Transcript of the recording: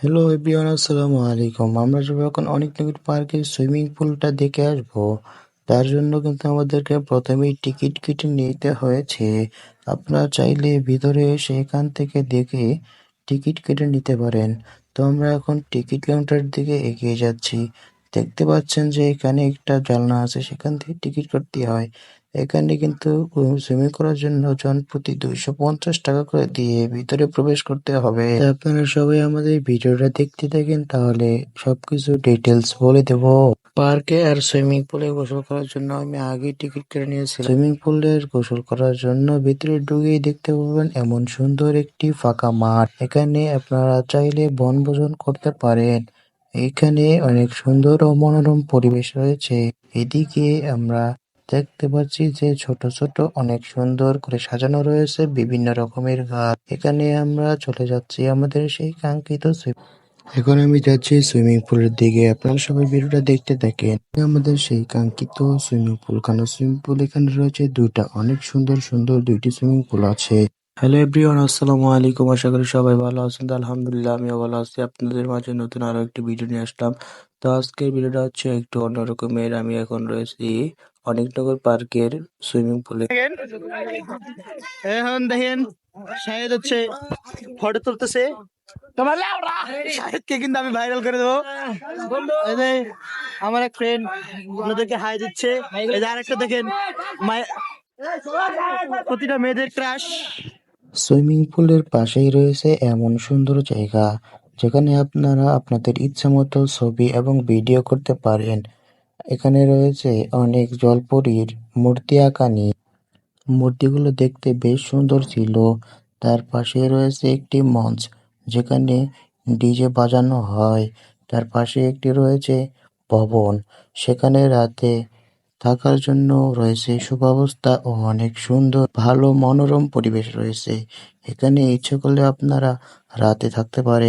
Hello everyone আসসালামু আলাইকুম। আমরা যাব এখন অনেক নগর পার্কে সুইমিং পুলটা দেখে আসব। তার জন্য কিন্তু আমাদেরকে প্রথমেই টিকিট কেটে নিতে হয়েছে। আপনারা চাইলে ভিতরে এসে এখান থেকে দেখে টিকিট কেটে নিতে পারেন। তো আমরা এখন টিকিট কাউন্টার দিকে এগিয়ে যাচ্ছি। দেখতে পাচ্ছেন যে এখানে একটা জানলা আছে, সেখান থেকে টিকিট কাটতে হয়। এখানে কিন্তু সুইমিং করার জন্য জন প্রতি দুইশো পঞ্চাশ টাকা করে দিয়ে ভিতরে প্রবেশ করতে হবে। আপনারা সবাই আমাদের ভিডিওটা দেখতে থাকেন, তাহলে সবকিছু ডিটেলস বলে দেব। পার্কে আর সুইমিং পুলে গোসল করার জন্য আমি আগে টিকিট কেটে নিয়েছি সুইমিং পুলের গোসল করার জন্য ভিতরে ঢুকেই দেখতে পাবেন এমন সুন্দর একটি ফাঁকা মাঠ। এখানে আপনারা চাইলে বনভোজন করতে পারেন। এখানে অনেক সুন্দর ও মনোরম পরিবেশ রয়েছে। এদিকে আমরা দেখতে পাচ্ছি যে ছোট ছোট অনেক সুন্দর করে সাজানো রয়েছে বিভিন্ন রকমের গাছ এখানে আমরা চলে যাচ্ছি আমাদের সেই কাঙ্ক্ষিত এখন আমি যাচ্ছি সুইমিং পুলের দিকে। আপনারা সবাই ভিডিওটা দেখতে থাকেন। আমাদের সেই কাঙ্ক্ষিত সুইমিং পুল। কারণ সুইমিং পুল এখানে রয়েছে দুইটা। অনেক সুন্দর সুন্দর দুইটি সুইমিং পুল আছে। হ্যালো এভরিওয়ান আসসালামু আলাইকুম। আশা করি সবাই ভালো আছেন। আলহামদুলিল্লাহ, আমিও ভালো আছি। আপনাদের মাঝে নতুন আরও একটি ভিডিও নিয়ে আসলাম। তো আজকের ভিডিওটা হচ্ছে একটু অন্যরকমের। আমি এখন রয়েছি অনেকনগর পার্কের সুইমিং পুলে। এখন দেখেন, শাহেদ হচ্ছে ফটো তুলতেছে। তোমার শাহেদকে কিন্তু আমি ভাইরাল করে দেবো। আমার এক ফ্রেন্ড ওনাদেরকে হাই দিচ্ছে। আরেকটা দেখেন প্রতিটা মেয়েদের ক্রাশ সুইমিং পুলের পাশেই রয়েছে এমন সুন্দর জায়গা, যেখানে আপনারা আপনাদের ইচ্ছা মতো ছবি এবং ভিডিও করতে পারেন। এখানে রয়েছে অনেক জলপরীর মূর্তি আঁকানি। মূর্তিগুলো দেখতে বেশ সুন্দর ছিল। তার পাশে রয়েছে একটি মঞ্চ, যেখানে ডিজে বাজানো হয়। তার পাশে একটি রয়েছে ভবন। সেখানে রাতে থাকার জন্য রয়েছে সুব্যবস্থা ও অনেক সুন্দর, ভালো, মনোরম পরিবেশ রয়েছে। এখানে ইচ্ছে করলে আপনারা রাতে থাকতে পারেন।